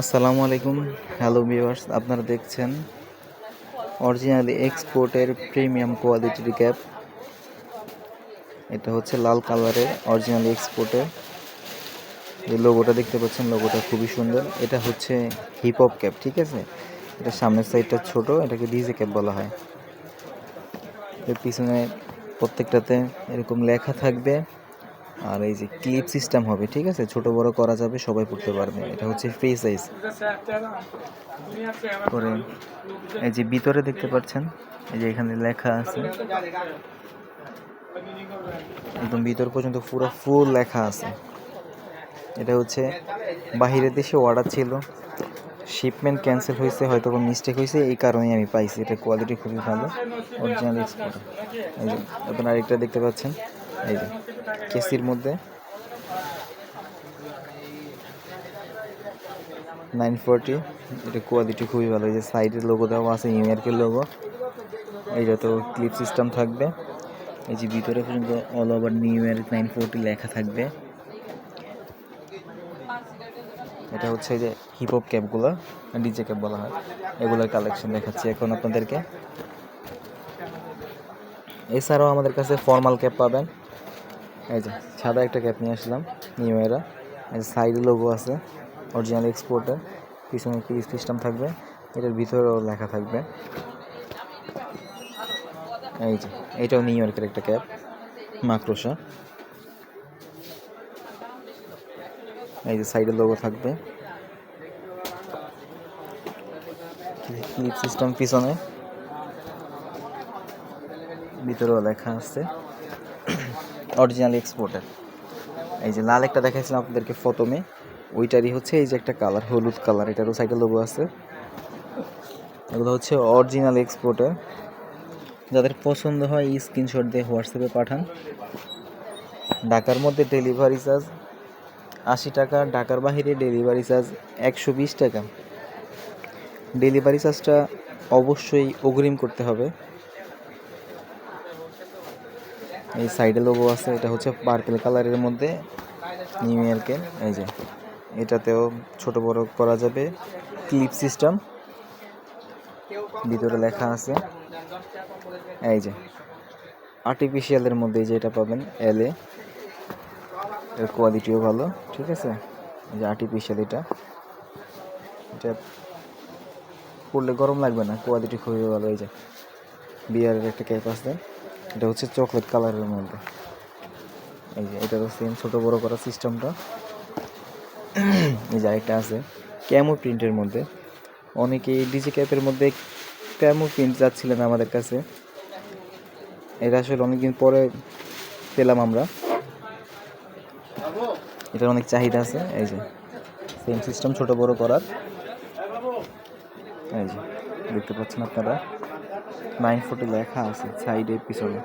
আসসালামু আলাইকুম। Hello viewers আপনারা দেখছেন অরিজিনালি এক্সপোর্টের প্রিমিয়াম কোয়ালিটির ক্যাপ এটা হচ্ছে লাল কালারের অরিজিনালি এক্সপোর্টের এই লোগোটা দেখতে পাচ্ছেন লোগোটা খুবই সুন্দর। এটা হচ্ছে হিপ হপ ক্যাপ ঠিক আছে? এটা সামনের সাইডটা ছোট, এটাকে ডিজে ক্যাপ বলা হয়। এর পিছনে প্রত্যেকটাতে এরকম লেখা থাকবে। আর এই যে ক্লিপ সিস্টেম হবে, ঠিক আছে? ছোট বড় করা যাবে, সবাই পড়তে পারবে। এটা হচ্ছে ফ্রি সাইজ করে এই যে ভিতরে দেখতে পাচ্ছেন, এই যে এখানে লেখা আছে। একদম ভিতর পর্যন্ত পুরো ফুল লেখা আছে। এটা হচ্ছে বাহিরের দেশে অর্ডার ছিল। শিপমেন্ট ক্যান্সেল হয়েছে, হয়তো বা মিস্টেক হয়েছে, এই কারণেই আমি পাইছি। এটা কোয়ালিটি খুবই ভালো অরিজিনাল এক্সপোর্ট আপনারা আরেকটা দেখতে পাচ্ছেন। এই যে, কেসির মধ্যে। নাইন ফোরটি, এটা কোয়ালিটি খুবই ভালো। এই যে সাইডের লোগো দেওয়া আছে ইউনিয়ার্কের লোগো এইটা তো ক্লিপ সিস্টেম থাকবে। এই যে ভিতরে পর্যন্ত all over new year nine forty লেখা থাকবে। এটা হচ্ছে যে হিপ হপ ক্যাপগুলো ডিজে ক্যাপ বলা হয়। এগুলোর কালেকশন দেখাচ্ছি এখন আপনাদেরকে। এছাড়াও আমাদের কাছে ফর্মাল ক্যাপ পাবেন। এই যে, সাদা একটা ক্যাপ নিয়ে আসলাম, নিউ এরা। এই যে, সাইডে লোগো আছে অরিজিনাল এক্সপোর্টের পিছনে ক্লিপ সিস্টেম থাকবে, এটার ভিতরেও লেখা থাকবে। এই যে, এটাও নিউ ইয়র্কের একটা ক্যাপ, মাকড়সা। এই যে, সাইডে লোগো থাকবে। ক্লিপ সিস্টেম পিছনে। ভিতরেও লেখা আছে। অরিজিনাল এক্সপোর্টের এই যে লাল একটা দেখাইছিলাম আপনাদেরকে প্রথমে। ওইটারই হচ্ছে এই যে একটা কালার হলুদ কালার এটারও সাইডে লোগো আছে। এগুলো হচ্ছে অরিজিনাল এক্সপোর্টের যাদের পছন্দ হয় এই স্ক্রিনশট দিয়ে হোয়াটসঅ্যাপে পাঠান। ঢাকার মধ্যে ডেলিভারি চার্জ আশি টাকা, ঢাকার বাহিরে ডেলিভারি চার্জ একশো বিশ টাকা। ডেলিভারি চার্জটা অবশ্যই অগ্রিম করতে হবে। এই সাইডে লোগো আছে, এটা হচ্ছে পার্পেল কালারের মধ্যে, নিউ ইয়র্কের, এই যে। এটাতেও ছোট বড় করা যাবে, ক্লিপ সিস্টেম। ভিতরে লেখা আছে, এই যে। আর্টিফিশিয়ালের মধ্যে যে এটা পাবেন এলে এর কোয়ালিটিও ভালো, ঠিক আছে? এই যে আর্টিফিশিয়াল এটা। এটা পড়লে গরম লাগবে না কোয়ালিটি খুবই ভালো, এই যে। বিয়ারের একটা ক্যাপ আছে। এটা হচ্ছে চকলেট কালারের মধ্যে। এই যে এটারও সেম ছোট বড় করার সিস্টেমটা। এই যে আরেকটা আছে, ক্যামো প্রিন্টের মধ্যে। অনেকে ডিজি ক্যাপের মধ্যে ক্যামো প্রিন্ট যাচ্ছিলেন আমাদের কাছে। এটা আসলে অনেকদিন পরে পেলাম আমরা। এটার অনেক চাহিদা আছে, এই যে। সেম সিস্টেম ছোট বড় করার। এই যে, দেখতে পাচ্ছেন আপনারা? নাইন ফোর্টি লেখা আছে সাইডে পিছনে।